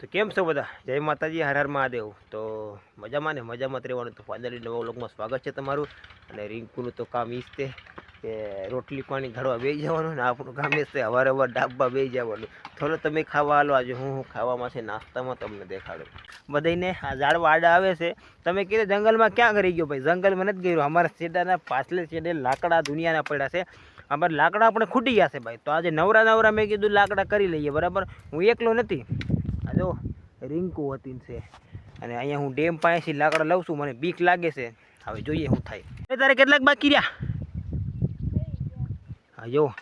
તો કેમ છો બધા? જય માતાજી, હર હર મહાદેવ. તો મજામાં ને? મજામાં રહેવાનું. તો ફાઇનલી નવા વ્લોગમાં સ્વાગત છે તમારું. અને રિંકુનું તો કામ ઈ છે કે રોટલી પાણી ઘડવા બેસી જવાનું ને આપણું કામ એ છે અવારે અવાર ડાબા બેસી જવાનું. થોડો તમે ખાવા હાલો આજે. હું હું ખાવામાં છે નાસ્તામાં તમને દેખાડું. બધાને આ ઝાડવા આડા આવે છે. તમે કીધું જંગલમાં ક્યાં કરી ગયો ભાઈ? જંગલમાં નથી ગયું અમારા છેડાના પાછલે છેડે લાકડા દુનિયાના પડ્યા છે. અમારા લાકડા આપણે ખૂટી ગયા છે ભાઈ. તો આજે નવરા નવરા મેં કીધું લાકડા કરી લઈએ. બરાબર? હું એકલો નથી. આ જો, રિંકુ હતી છે. અને અહીંયા હું ડેમ પાસેથી લાકડા લઉં છું, મને બીક લાગે છે. હવે જોઈએ શું થાય. તારે કેટલાક બાકી રહ્યા? હા જો,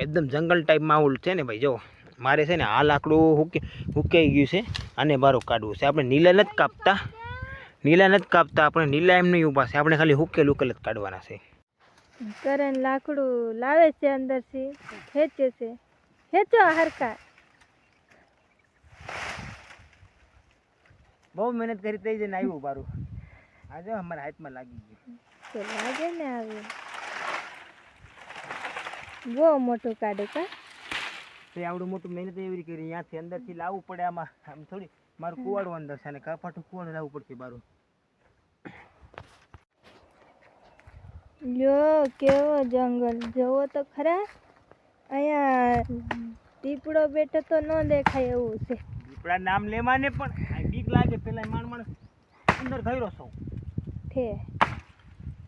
એકદમ જંગલ ટાઈપ માહોલ છે ને ભાઈ, જો. મારે છે ને આ લાકડું હુકે, હુકાઈ ગયું છે અને બારું કાઢવું છે. આપણે નીલા નથી કાપતા. નીલા નથી કાપતા, આપણે નીલા એમ નહીં ઊભા છે. આપણે ખાલી હુકેલ ઉકેલ જ કાઢવાના છે. કરણ લાકડું લાવે છે અંદરથી ખેંચે છે. ખેંચો હરકા બહુ મહેનત કરી તઈ જઈને આવ્યું બારું આજે અમારા હાથમાં લાગી ગયું. તો લાગે ને આવે બહુ મોટું કાઢે કા? તે આવડું મોટું મહેનત એવી કરી ત્યાંથી અંદરથી લાવવું પડે આમાં. આમ થોડી મારું કુવાડું અંદર છે અને કાપાટું કુવાડું લાવવું પડશે બારું લ્યો કેવો જંગલ. જોવો તો ખરા. અહીંયા દીપડો બેઠો તો ન દેખાય એવું છે. દીપડા નામ લેવાને પણ. બીક લાગે પેલા માણ માણસ અંદર ગયો સૌ ઠે.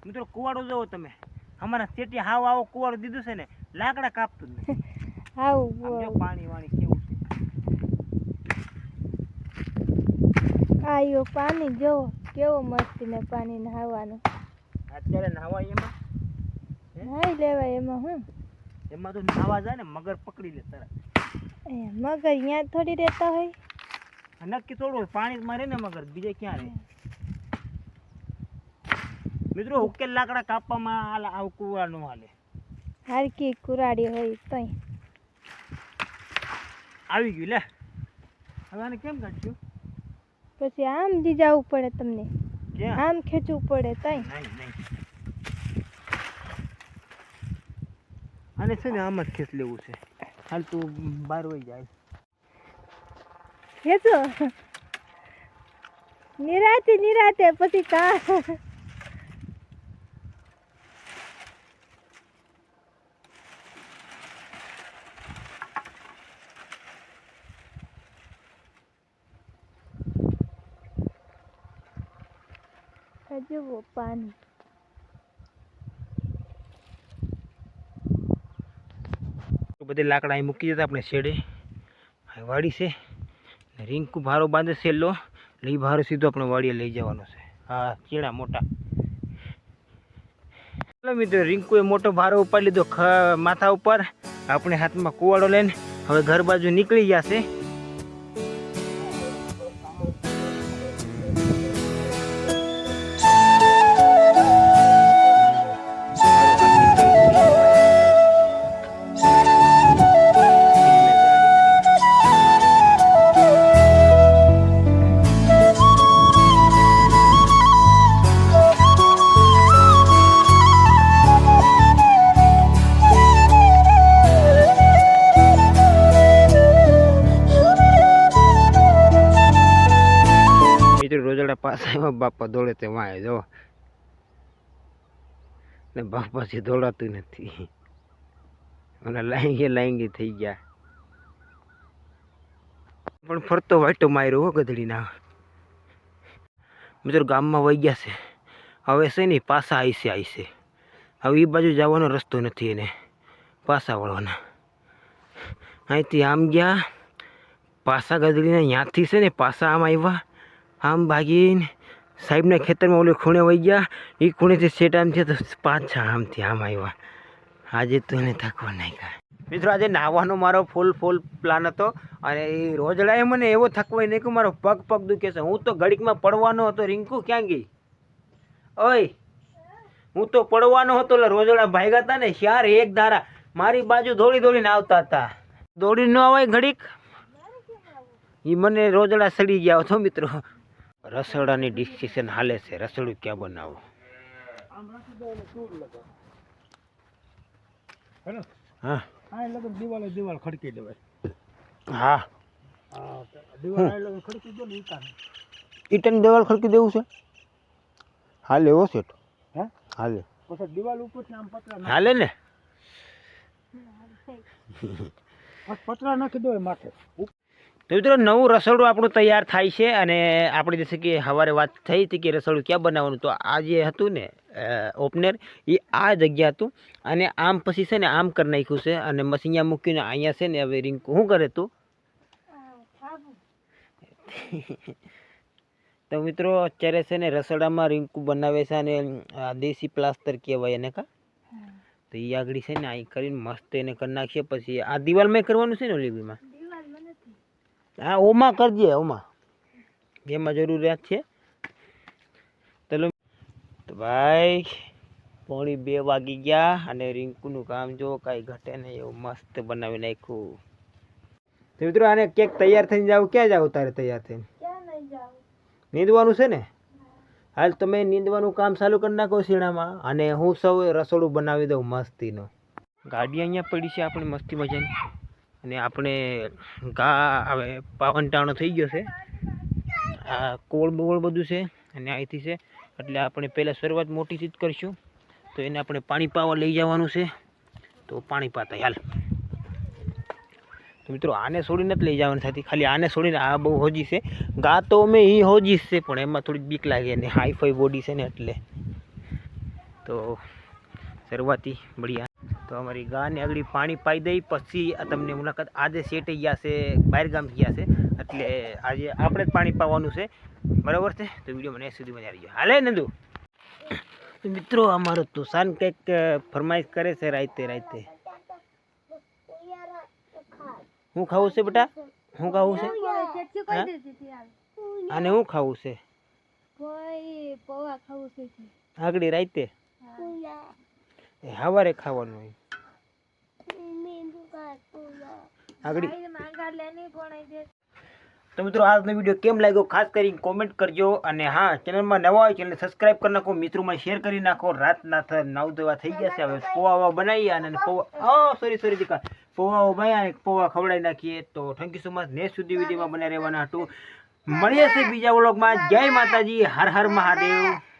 મિત્રો કુવાડો જોવો તમે. અમારા ચેટી હાવ આવો કુવાડો દીધું છે ને લાકડા કાપતું જ નથી. આવું આમ પાણી વાણી કેવું છે. આયો પાણી જોવો કેવો મસ્તી ને પાણી નહાવાનું. અત્યારે નહાવા એમાં? નાઈ લેવાય એમાં હું? એમાં તો નહાવા જાય ને મગર પકડી લે તરત. મગર અહીંયા થોડી રહેતા હોય? નક્કી થોડું પાણી રહે ને મગર બીજે ક્યાં રહે? મિત્રો ઉકેલ લાકડા કાપવામાં હાલ આવું કુવા નો હાલે. હારકી કુરાડી હોય તોય. આવી ગયું લે. હવે આને કેમ કાઢશું પછી આમ જી જવું પડે તમને. આમ ખેંચવું પડે તઈ નહીં છે ને આમ જ ખેંચ લેવું છે. હાલ તું બાર વહી જાય. ખેંચો નિરાતે નિરાતે, પછી કા? જુઓ પાણી. બધી લાકડા અહીં મૂકી જતા આપણે શેડે. વાડી છે. રીંકુ ભારો બાંધે છેલ્લો એટલે એ ભારો સીધો આપણે વાડીએ લઈ જવાનો છે. હા, ચીણા મોટા. ચાલો મિત્રો, રિંકુએ મોટો ભારો ઉપાડી લીધો માથા ઉપર. આપણે હાથમાં કુવાડો લઈને હવે ઘર બાજુ નીકળી ગયા છે. રોજડા પાસે આવ્યા, બાપા દોડે તે વાય જો. ને બાપાથી દોડાતું નથી. અને લાઈંગે લાઈંગે થઈ ગયા. પણ ફરતો વાટો માર્યો હો ગધડીના. મિત્રો ગામમાં વહી ગયા છે. હવે છે ને પાછા આવીશે આવીશે હવે એ બાજુ જવાનો રસ્તો નથી એને પાછા વળવાના. અહીંથી આમ ગયા, પાછા ગધડીને ત્યાંથી છે ને પાછા આમ આવ્યા. આમ ભાગીને સાહેબના ખેતરમાં ઓલે ખૂણે વહી ગયા. એ ખૂણેથી સેટ આમ છે તો પાછા આમથી આમ આવ્યા. આજે તો એને થકવા નાખ્યા મિત્રો, આજે નાહવાનો મારો ફૂલ ફૂલ પ્લાન હતો અને એ રોજડાએ મને એવો થકવાય નહીં કે મારો પગ પગ દુખે છે. હું તો ઘડીકમાં પડવાનો હતો. રિંકુ, ક્યાં ગઈ? ઓય, હું તો પડવાનો હતો એટલે રોજડા ભાગ્યા હતા ને શ્યાર એક ધારા. મારી બાજુ દોડી દોડીને આવતા હતા. દોડી ન અવાય ઘડીક? એ મને રોજડા સડી ગયા. હતો મિત્રો રસોડાની ડિસ્કશન હાલે છે. રસોડું ક્યાં બનાવો? હા. દિવાલે દિવાલ ખડકી દેવાય. હા. ઈટાની દિવાલ ખડકી દેવું છે? હાલે એવો હે? હાલે. દિવાલ ઉપર આમ પતરા હાલે ને? પતરા નાખી દેવાય માથે. તો મિત્રો નવું રસોડું આપણું તૈયાર થાય છે અને આપણે જશે કે સવારે વાત થઈ હતી કે રસોડું ક્યાં બનાવવાનું તો આ જે હતું ને ઓપનર એ આ જગ્યા હતું. અને આમ પછી છે ને આમ કરી નાખ્યું છે અને મસીયા મૂક્યું ને અહીંયા છે ને હવે રિંકુ શું કરે તું? તો મિત્રો અત્યારે છે ને રસોડામાં રિંકુ બનાવે છે અને આ દેશી પ્લાસ્ટર કહેવાય એને કા? તો એ આગળ છે ને અહીં કરીને મસ્ત એને કરી નાખીએ. પછી આ દિવાલમાં કરવાનું છે ને ઓલીબીમાં હા ઓમાં કરજે ઓમાં. જેમાં જરૂરિયાત છે. ચલો. તો ભાઈ પોણી બે વાગી ગયા અને રિંકુનું કામ જો કાંઈ ઘટે નહીં એવું મસ્ત બનાવી નાખ્યું. તો મિત્રો આને કેક તૈયાર થઈને જાવ ક્યાં જાવ તારે તૈયાર થઈને? નીંદવાનું છે ને? હાલ તમે નીંદવાનું કામ ચાલુ કરી નાખો શીણામાં અને હું સૌ રસોડું બનાવી દઉં મસ્તીનું. ગાડી અહીંયા પડી છે આપણી મસ્તી મજાની. અને આપણે ઘા હવે પાવનટાણો થઈ ગયો છે. આ કોળ બોળ બધું છે અને અહીંથી છે. એટલે આપણે પહેલાં શરૂઆત મોટીથી જ કરીશું. તો એને આપણે પાણી પાવા લઈ જવાનું છે. તો પાણી પાતા હાલ. તો મિત્રો આને છોડીને જ લઈ જવાની થતી. ખાલી આને છોડીને આ બહુ હોજી છે. ગા તો અમે એ હોજી છે, પણ એમાં થોડીક બીક લાગે ને હાઈફાઈ બોડી છે ને એટલે. તો શરૂઆતી, બઢિયા. તો અમારી ગાને આગળ પાણી પાઈ દઈ પછી તમને મુલાકાત આજે સેટ ગયા છે બહાર ગામ ગયા છે. એટલે આજે આપણે જ પાણી પાવાનું છે. બરાબર છે? તો વીડિયો મને સુધી મજા આવી ગયો હાલે નંદુ? મિત્રો અમારો તુષાન કંઈક ફરમાઈશ કરે છે રાતે રાતે. હું ખાવું છે બેટા? હું ખાવું છે? અને હા? ખાવું છે. આગળ રાતે? હવારે ખાવાનું હોય. આગળ. તો મિત્રો આજનો વીડિયો કેમ લાગ્યો? ખાસ કરીને કોમેન્ટ કરજો. અને હા ચેનલમાં નવા હોય ચેનલ સબસ્ક્રાઇબ કરી નાખો. મિત્રોમાં શેર કરી નાખો. રાતના નવ દવા થઈ ગયા છે. હવે પોવા બનાવીએ અને પોવા સોરી સોરી દીકા પોવા બનાવી અને પોવા ખવડાવી નાખીએ. તો thank you so much next સુધી વિડીયોમાં બને રહેવાના હતું. મળીએ છીએ બીજા વ્લોગમાં જય માતાજી. હર હર મહાદેવ.